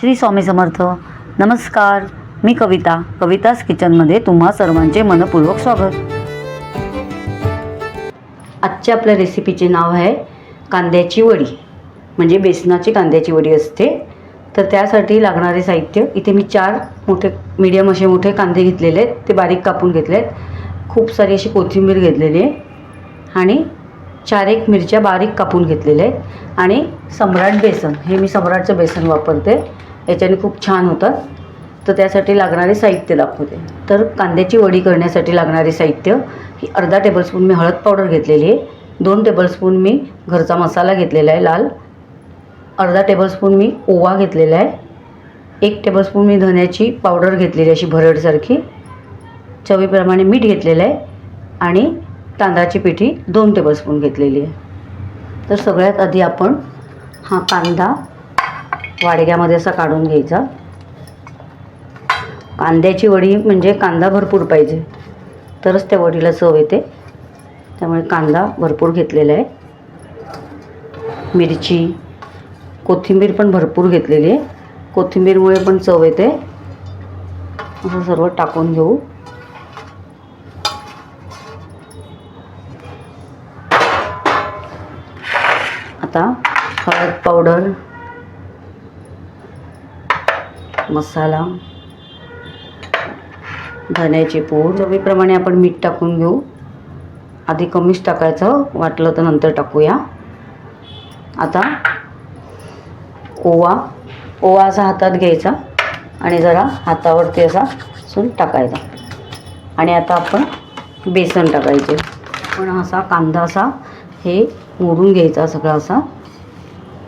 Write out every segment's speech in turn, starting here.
श्री स्वामी समर्थ. नमस्कार. मी कविता. कवितास किचनमध्ये तुम्हा सर्वांचे मनपूर्वक स्वागत. आजच्या आपल्या रेसिपीचे नाव आहे कांद्याची वडी. म्हणजे बेसनाची कांद्याची वडी असते. तर त्यासाठी लागणारे साहित्य इथे मी चार मोठे मीडियम असे मोठे कांदे घेतलेले आहेत. ते बारीक कापून घेतले आहेत खूप सारी अशी कोथिंबीर घेतलेली आहे. आणि चार एक मिरच्या बारीक कापून घेतलेल्या आहेत. आणि सम्राट बेसन. हे मी सम्राटचं बेसन वापरते. याच्याने खूप छान होतात तर त्यासाठी लागणारे साहित्य दाखवते. तर कांद्याची वडी करण्यासाठी लागणारे साहित्य ही अर्धा टेबलस्पून मी हळद पावडर घेतलेली आहे. दोन टेबलस्पून मी घरचा मसाला घेतलेला आहे लाल. अर्धा टेबलस्पून मी ओवा घेतलेला आहे. एक टेबलस्पून मी धन्याची पावडर घेतलेली अशी भरडसारखी चवीप्रमाणे मीठ घेतलेलं आहे. आणि तांदळाची पिठी दोन टेबलस्पून घेतलेली आहे. तर सगळ्यात आधी आपण हा कांदा वाडग्यामध्ये असा काढून घ्यायचा. कांद्याची वडी म्हणजे कांदा भरपूर पाहिजे. तरच त्या वडीला चव येते. त्यामुळे कांदा भरपूर घेतलेला आहे. मिरची कोथिंबीर पण भरपूर घेतलेली आहे. कोथिंबीरमुळे पण चव येते. असं सर्व टाकून घेऊ. आता हळद पावडर मसाला धण्याची पूड. चवीप्रमाणे आपण मीठ टाकून घेऊ. आधी कमीच टाकायचं. वाटलं तर नंतर टाकूया. आता ओवा. ओवा असा हातात घ्यायचा आणि जरा हातावरती असा सून टाकायचा. आणि आता आपण बेसन टाकायचे. पण असा कांदा असा हे मोडून घ्यायचा सगळा असा.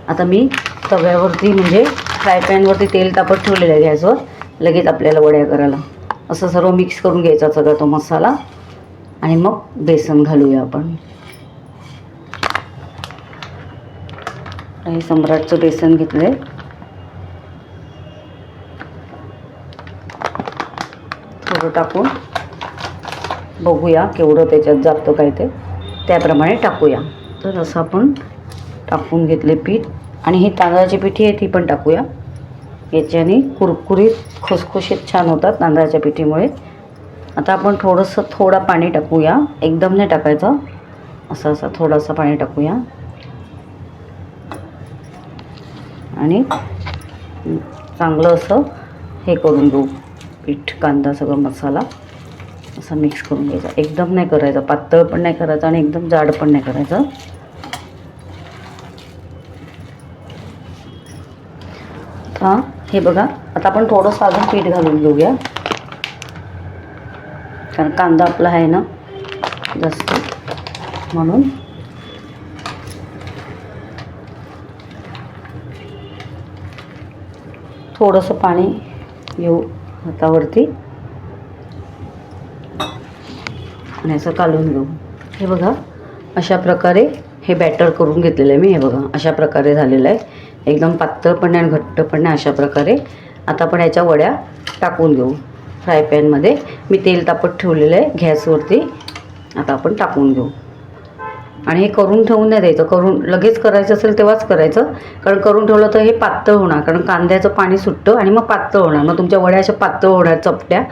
आता मी तव्यावरती म्हणजे फ्राय पॅनवरती तेल तापत ठेवलेलं आहे गॅसवर. लगेच आपल्याला वड्या करायला. असं सर्व मिक्स करून घ्यायचा सगळा तो मसाला. आणि मग बेसन घालूया आपण. आणि सम्राटचं बेसन घेतलं आहे थोडं टाकून बघूया केवढं त्याच्यात जातं काय ते. त्याप्रमाणे टाकूया. तर असं आपण टाकून घेतले पीठ. आणि ही तांदळाची पिठी आहे ती पण टाकूया. याच्याने कुरकुरीत खुसखुशीत छान होतात तांदळाच्या पिठीमुळे. आता आपण थोडंसं थोडं पाणी टाकूया. एकदम नाही टाकायचं. असं असं थोडंसं पाणी टाकूया. आणि चांगलं असं हे करून घेऊ. पीठ कांदा सगळं मसाला. असं मिक्स करून घ्यायचा. एकदम नाही करायचं. पातळ पण नाही करायचं आणि एकदम जाड पण नाही करायचं. आता हे बघा आता आपण थोडंसं अजून पीठ घालून घेऊया. कारण कांदा आपला आहे ना जास्त. म्हणून. थोडंसं पाणी घेऊ हातावरती. आणि असं कालून घेऊ. हे बघा अशा प्रकारे हे बॅटर करून घेतलेलं आहे मी. हे बघा अशा प्रकारे झालेलं आहे. एकदम पातळ पण नाही आणि घट्ट पण नाही अशा प्रकारे आता आपण याच्या वड्या टाकून घेऊ. फ्राय पॅनमध्ये मी तेल तापत ठेवलेलं आहे. गॅसवरती आता आपण टाकून घेऊ. आणि हे करून ठेवून नाही द्यायचं. करून लगेच करायचं असेल तेव्हाच करायचं. कारण करून ठेवलं तर हे पातळ होणार. कारण कांद्याचं पाणी सुटतं आणि मग पातळ होणार. मग तुमच्या वड्या अशा पातळ होणार चपट्या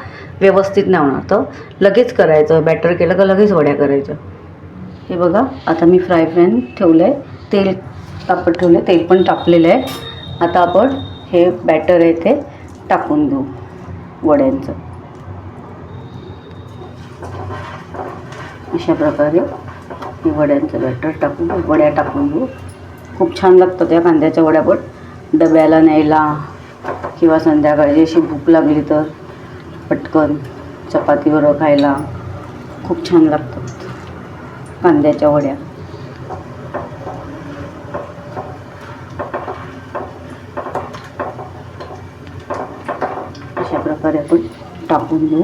व्यवस्थित नाही होणार. तर लगेच करायचं. बॅटर केलं का लगेच वड्या करायच्या. हे बघा आता मी फ्राय पॅन ठेवलं आहे तेल तापत ठेवले तेल पण तापलेलं आहे. आता आपण हे बॅटर आहे ते टाकून घेऊ वड्यांचं. अशा प्रकारे हे वड्यांचं बॅटर टाकून वड्या टाकून घेऊ. खूप छान लागतं त्या कांद्याच्या वड्या पण. डब्याला न्यायला किंवा संध्याकाळी अशी भूक लागली तर पटकन चपातीबरोबर खायला खूप छान लागतात कांद्याच्या वड्या अशा प्रकारे आपण टाकून घेऊ.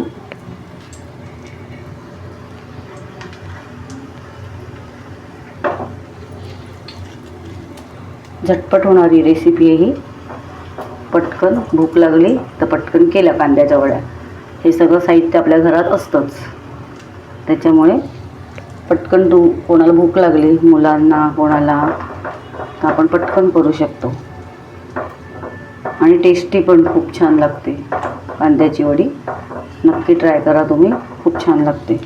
झटपट होणारी रेसिपी आहे ही. पटकन भूक लागली तर पटकन केल्या कांद्याच्या वड्या हे सगळं साहित्य आपल्या घरात असतंच. त्याच्यामुळे पटकन तू कोणाला भूक लागली मुलांना कोणाला आपण पटकन करू शकतो. आणि टेस्टी पण खूप छान लागते. कांद्याची वडी. नक्की ट्राय करा तुम्ही. खूप छान लागते.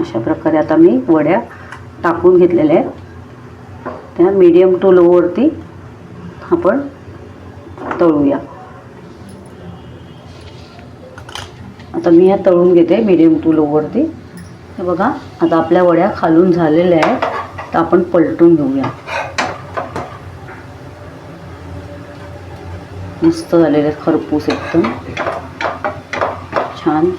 अशा प्रकारे आता मी वड्या टाकून घेतलेल्या आहेत. त्या मीडियम टू लोवरती आपण तळूया. आता मी ह्या तळून घेते मीडियम टू लोवरती हे बघा आता आपल्या वड्या खालून झालेल्या आहेत. तर आपण पलटून घेऊया. मस्त झालेले खरपूस एकदम. छान.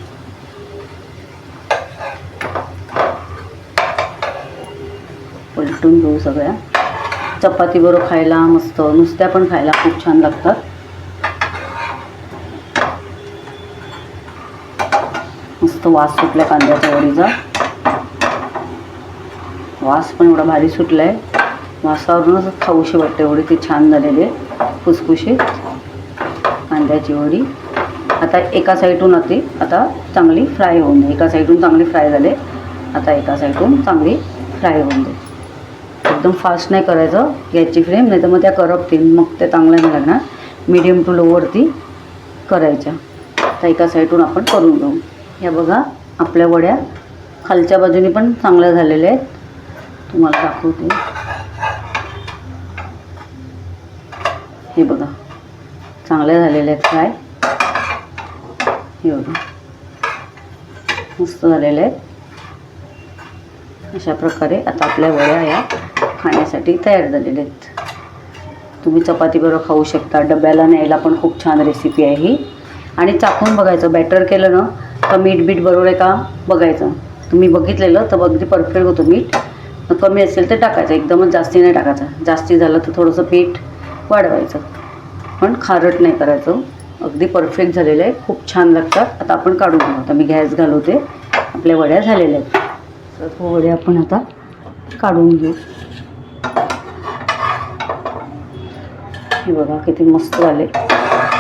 पलटून घेऊ सगळ्या. चपातीबरोबर खायला मस्त. नुसत्या पण खायला खूप छान लागतात. मस्त वास सुटल्या कांद्याच्या वडीचा वास पण एवढा भारी सुटला आहे वासावरूनच खाऊशी वाटते एवढी ती छान झालेली आहे फुसफुशीत कांद्याची वडी. आता एका साईडून होती आता चांगली फ्राय होऊन दे. एका साईडून चांगली फ्राय झाले आता एका साईडून चांगली फ्राय होऊन दे. एकदम फास्ट नाही करायचं गॅसची फ्लेम नाही तर मग त्या करपतील मग ते चांगलं नाही लागणार. मिडियम टू लोवरती करायच्या. तर एका साईडून आपण करून घेऊ. या बघा आपल्या वड्या खालच्या बाजूनी पण चांगल्या झालेल्या आहेत. तुम्हाला दाखवते. हे बघा चांगल्या झालेल्या आहेत फ्राय हे बघा. मस्त झालेले आहेत. अशा प्रकारे आता आपल्या वड्या या खाण्यासाठी तयार झालेल्या आहेत. तुम्ही चपातीबरोबर खाऊ शकता. डब्याला न्यायला पण खूप छान रेसिपी आहे ही. आणि चाकून बघायचं बॅटर केलं ना तर मीठ बीठ बरोबर आहे का? बघायचं. तुम्ही बघितलेलं तर अगदी परफेक्ट होतं मीठ. कमी असेल तर टाकायचं. एकदमच जास्ती नाही टाकायचं. जास्ती झालं तर थोडंसं पीठ वाढवायचं. पण खारट नाही करायचं. अगदी परफेक्ट झालेलं आहे. खूप छान लागतात. आता आपण काढून घेऊ. आता मी गॅस घालवते. आपल्या वड्या झालेल्या आहेत. तर वड्या आपण आता काढून घेऊ. हे बघा किती मस्त झाले.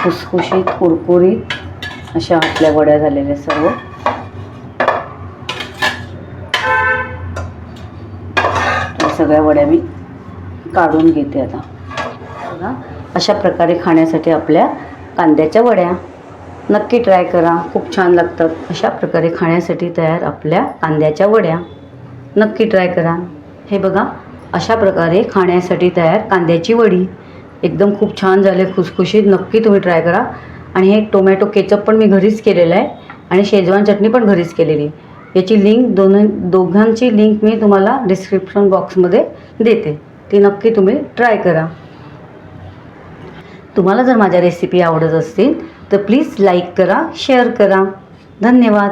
खुसखुशीत कुरकुरीत अशा आपल्या वड्या झालेल्या सर्व. सगळ्या वड्या मी काढून घेते आता. बघा अशा प्रकारे खाण्यासाठी आपल्या कांद्याच्या वड्या. नक्की ट्राय करा. खूप छान लागतात. अशा प्रकारे खाण्यासाठी तयार आपल्या कांद्याच्या वड्या. नक्की ट्राय करा. हे बघा अशा प्रकारे खाण्यासाठी तयार कांद्याची वडी. एकदम खूप छान झाले खुसखुशीत. नक्की तुम्ही ट्राय करा. आणि हे टोमॅटो केचप पण मी घरीच केलेलं आहे. आणि शेजवान चटणी पण घरीच केलेली आहे. याची लिंक दोन दोघांची लिंक मी तुम्हाला डिस्क्रिप्शन बॉक्समध्ये देते. ती नक्की तुम्ही ट्राय करा. तुम्हाला जर माझ्या रेसिपी आवडत असतील तर प्लीज लाईक करा शेअर करा. धन्यवाद.